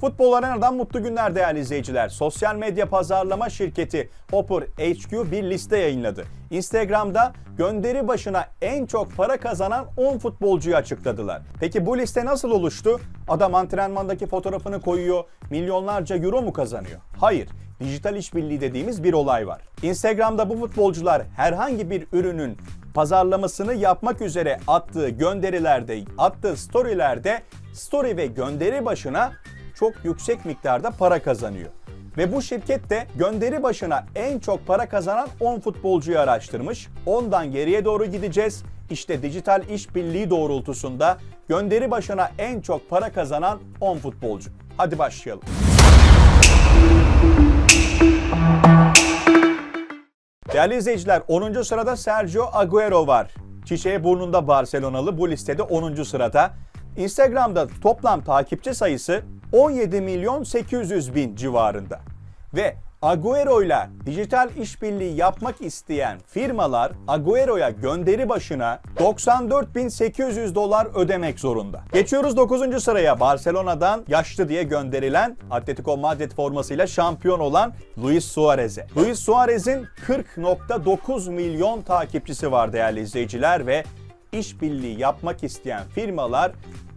Futbol Arena'dan mutlu günler değerli izleyiciler. Sosyal medya pazarlama şirketi Hopper HQ bir liste yayınladı. Instagram'da gönderi başına en çok para kazanan 10 futbolcuyu açıkladılar. Peki bu liste nasıl oluştu? Adam antrenmandaki fotoğrafını koyuyor, milyonlarca euro mu kazanıyor? Hayır. Dijital işbirliği dediğimiz bir olay var. Instagram'da bu futbolcular herhangi bir ürünün pazarlamasını yapmak üzere attığı gönderilerde, attığı storylerde story ve gönderi başına çok yüksek miktarda para kazanıyor. Ve bu şirket de gönderi başına en çok para kazanan 10 futbolcuyu araştırmış. Ondan geriye doğru gideceğiz. İşte dijital işbirliği doğrultusunda gönderi başına en çok para kazanan 10 futbolcu. Hadi başlayalım. Değerli izleyiciler 10. sırada Sergio Agüero var. Çiçeği burnunda Barcelonalı bu listede 10. sırada. Instagram'da toplam takipçi sayısı 17 milyon 800 bin civarında. Ve Agüero ile dijital işbirliği yapmak isteyen firmalar Agüero'ya gönderi başına 94.800 dolar ödemek zorunda. Geçiyoruz 9. sıraya Barcelona'dan yaşlı diye gönderilen Atletico Madrid formasıyla şampiyon olan Luis Suarez'e. Luis Suarez'in 40.9 milyon takipçisi var değerli izleyiciler ve işbirliği yapmak isteyen firmalar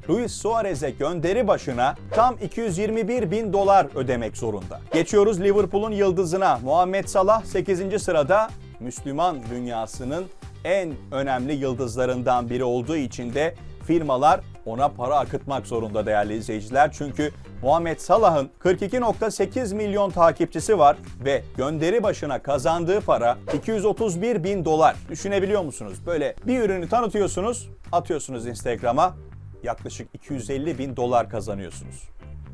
Luis Suarez'e gönderi başına tam 221 bin dolar ödemek zorunda. Geçiyoruz Liverpool'un yıldızına. Muhammed Salah 8. sırada Müslüman dünyasının en önemli yıldızlarından biri olduğu için de firmalar ona para akıtmak zorunda değerli izleyiciler. Çünkü Muhammed Salah'ın 42.8 milyon takipçisi var ve gönderi başına kazandığı para 231 bin dolar. Düşünebiliyor musunuz? Böyle bir ürünü tanıtıyorsunuz, atıyorsunuz Instagram'a yaklaşık 250 bin dolar kazanıyorsunuz.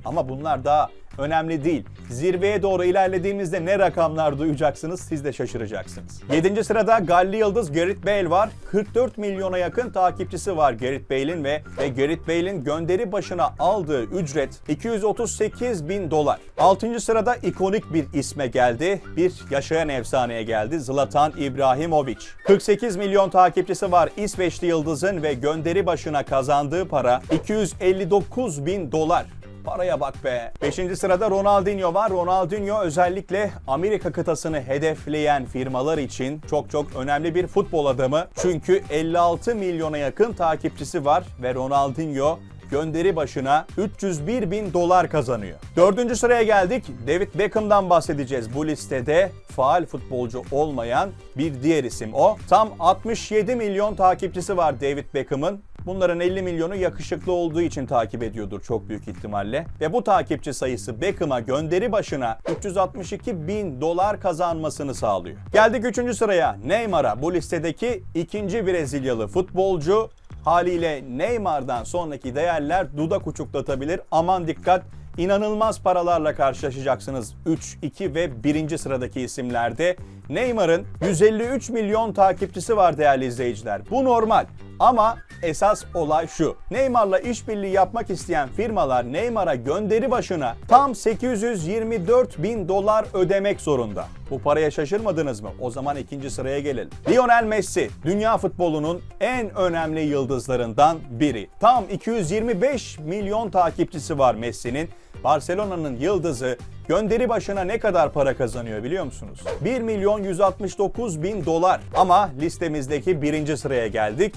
Ama bunlar daha önemli değil. Zirveye doğru ilerlediğimizde ne rakamlar duyacaksınız siz de şaşıracaksınız. 7. sırada Galli Yıldız Gareth Bale var. 44 milyona yakın takipçisi var Gareth Bale'in ve, ve Gareth Bale'in gönderi başına aldığı ücret 238 bin dolar. 6. sırada ikonik bir isme geldi. Bir yaşayan efsaneye geldi. Zlatan İbrahimovic. 48 milyon takipçisi var İsveçli Yıldız'ın ve gönderi başına kazandığı para 259 bin dolar. Paraya bak be. 5. sırada Ronaldinho var. Ronaldinho özellikle Amerika kıtasını hedefleyen firmalar için çok çok önemli bir futbol adamı. Çünkü 56 milyona yakın takipçisi var ve Ronaldinho gönderi başına 301 bin dolar kazanıyor. Dördüncü sıraya geldik. David Beckham'dan bahsedeceğiz bu listede. Faal futbolcu olmayan bir diğer isim o. Tam 67 milyon takipçisi var David Beckham'ın. Bunların 50 milyonu yakışıklı olduğu için takip ediyordur çok büyük ihtimalle. Ve bu takipçi sayısı Beckham'a gönderi başına 362 bin dolar kazanmasını sağlıyor. Geldik 3. sıraya Neymar'a. Bu listedeki ikinci Brezilyalı futbolcu haliyle Neymar'dan sonraki değerler dudak uçuklatabilir. Aman dikkat inanılmaz paralarla karşılaşacaksınız 3, 2 ve 1. sıradaki isimlerde. Neymar'ın 153 milyon takipçisi var değerli izleyiciler. Bu normal ama esas olay şu. Neymar'la işbirliği yapmak isteyen firmalar Neymar'a gönderi başına tam 824 bin dolar ödemek zorunda. Bu paraya şaşırmadınız mı? O zaman ikinci sıraya gelelim. Lionel Messi, dünya futbolunun en önemli yıldızlarından biri. Tam 225 milyon takipçisi var Messi'nin. Barcelona'nın yıldızı gönderi başına ne kadar para kazanıyor biliyor musunuz? 1 milyon 169 bin dolar. Ama listemizdeki birinci sıraya geldik.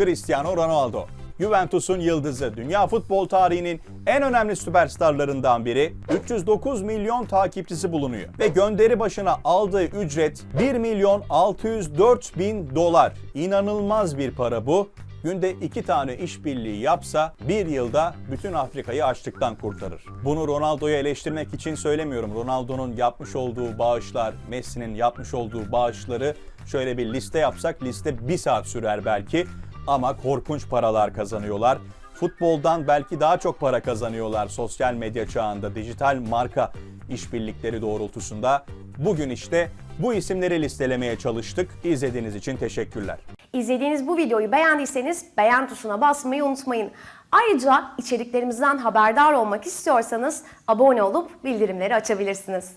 Cristiano Ronaldo. Juventus'un yıldızı, dünya futbol tarihinin en önemli süperstarlarından biri. 309 milyon takipçisi bulunuyor. Ve gönderi başına aldığı ücret 1 milyon 604 bin dolar. İnanılmaz bir para bu. Günde iki tane işbirliği yapsa bir yılda bütün Afrika'yı açlıktan kurtarır. Bunu Ronaldo'yu eleştirmek için söylemiyorum. Ronaldo'nun yapmış olduğu bağışlar, Messi'nin yapmış olduğu bağışları şöyle bir liste yapsak liste bir saat sürer belki ama korkunç paralar kazanıyorlar. Futboldan belki daha çok para kazanıyorlar sosyal medya çağında, dijital marka işbirlikleri doğrultusunda. Bugün işte bu isimleri listelemeye çalıştık. İzlediğiniz için teşekkürler. İzlediğiniz bu videoyu beğendiyseniz beğen tuşuna basmayı unutmayın. Ayrıca içeriklerimizden haberdar olmak istiyorsanız abone olup bildirimleri açabilirsiniz.